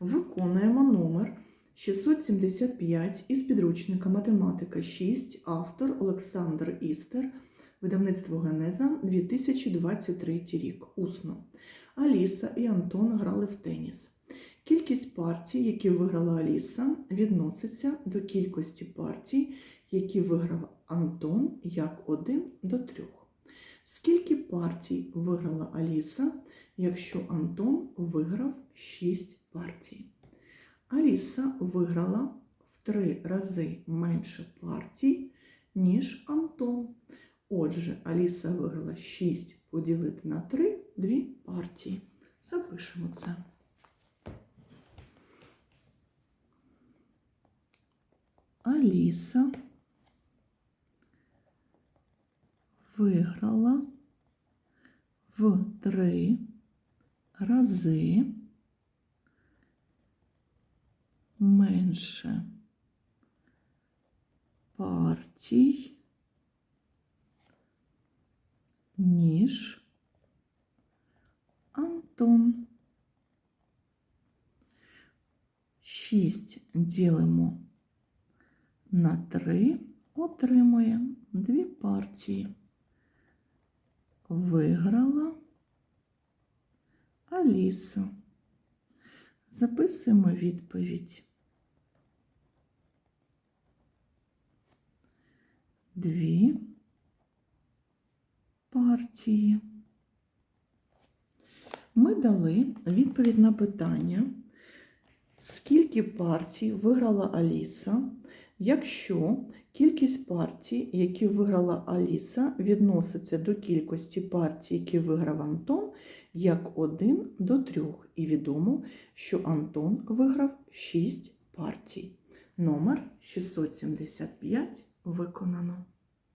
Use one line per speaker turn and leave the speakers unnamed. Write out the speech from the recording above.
Виконуємо номер 675 із підручника Математика 6, автор Олександр Істер, видавництво Генеза 2023 рік. Усно. Аліса і Антон грали в теніс. Кількість партій, які виграла Аліса, відноситься до кількості партій, які виграв Антон як 1 до 3. Скільки партій виграла Аліса, якщо Антон виграв 6 партій? Аліса виграла в 3 рази менше партій, ніж Антон. Отже, Аліса виграла 6 поділити на 3 2 партії. Запишемо це. Аліса виграла в три рази менше партій, ніж Антон. Шість ділимо на 3 отримуємо дві партії. Виграла Аліса. Записуємо відповідь. Дві партії. Ми дали відповідь на питання, скільки партій виграла Аліса, якщо кількість партій, які виграла Аліса, відноситься до кількості партій, які виграв Антон, як 1 до 3. І відомо, що Антон виграв 6 партій. Номер 675 виконано.